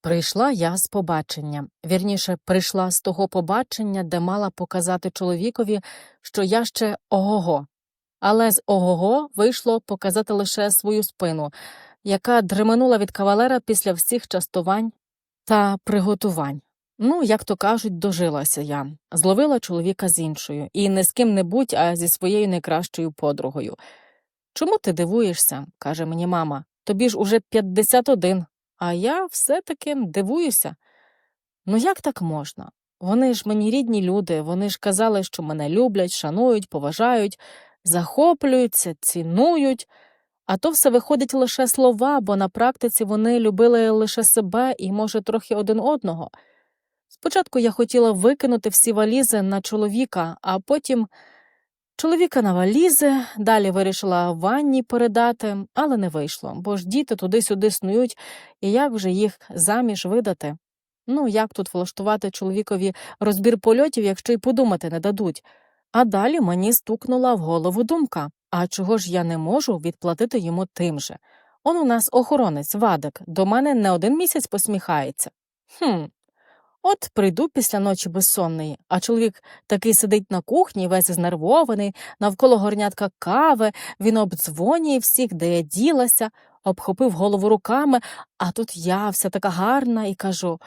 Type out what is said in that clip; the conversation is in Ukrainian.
Прийшла я з побачення. Вірніше, прийшла з того побачення, де мала показати чоловікові, що я ще ого-го. Але з ого-го вийшло показати лише свою спину, яка дременула від кавалера після всіх частувань та приготувань. Ну, як то кажуть, дожилася я, зловила чоловіка з іншою, і не з ким-небудь, а зі своєю найкращою подругою. Чому ти дивуєшся? каже мені мама. Тобі ж уже 51, а я все-таки дивуюся. Ну як так можна? Вони ж мені рідні люди, вони ж казали, що мене люблять, шанують, поважають, захоплюються, цінують. А то все виходить лише слова, бо на практиці вони любили лише себе і, може, трохи один одного. Спочатку я хотіла викинути всі валізи на чоловіка, а потім чоловіка на валізи, далі вирішила ванні передати, але не вийшло, бо ж діти туди-сюди снують, і як вже їх заміж видати? Ну, як тут влаштувати чоловікові розбір польотів, якщо й подумати не дадуть? А далі мені стукнула в голову думка а чого ж я не можу відплатити йому тим же? Он у нас охоронець Вадик, до мене не один місяць посміхається. Хм, От прийду після ночі безсонної, а чоловік такий сидить на кухні, весь знервований, навколо горнятка кави, він обдзвонює всіх, де я ділася, обхопив голову руками, а тут я вся така гарна і кажу